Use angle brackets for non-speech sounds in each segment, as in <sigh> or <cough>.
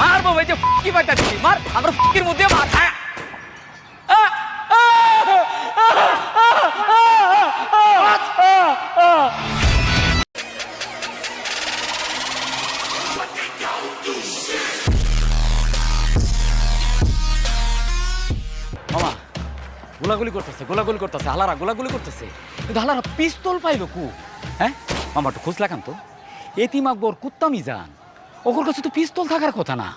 মারবো ভাই যে কি পাইতা দিবি মার। আমরা ফুকির মধ্যে মার। হ্যাঁ। মামা, গোলাগুলি করতেছে গোলাগুলি করতেছে, হালারা গোলাগুলি করতেছে। কিন্তু হালারা পিস্তল পাইলো কু? হ্যাঁ? মামা, একটু খোঁজ লাগান তো? এতিম আকবর কুত্তামি যান ওর কাছে তো পিস্তল থাকার কথা না।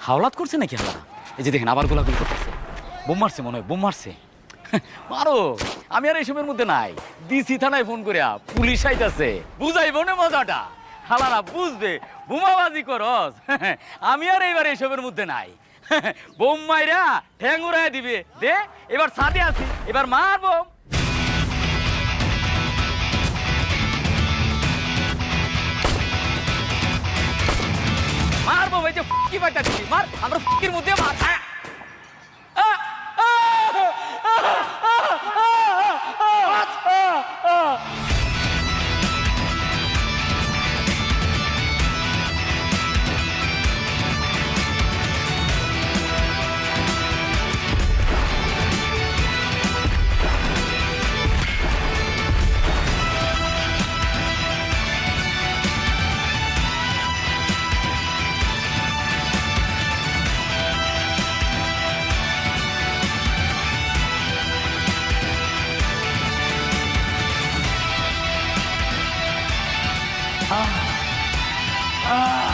হাওলাত করছে নাকি হালারা এই যে দেখেন, আবার গোলাগুলি করতেছে। বোম মারছে মনে হয়, বোম মারছে। <laughs> মারো, আমি আর এইসবের মধ্যে নাই। ডিসি থানায় ফোন করে পুলিশ আইতাছে। বুঝাইব না মজাটা? হালারা, বুঝবে। বোমাবাজি করস। <laughs> আমি আর এইবার এইসবের মধ্যে নাই। <laughs> বোম মাইরা ঠ্যাং উড়াই দিবে। দে, এবার সাথে আছি। এবার মারবো মারবো যে কি পাইতা দিবি মার আমরা ফুকির মধ্যে মার Um, uh,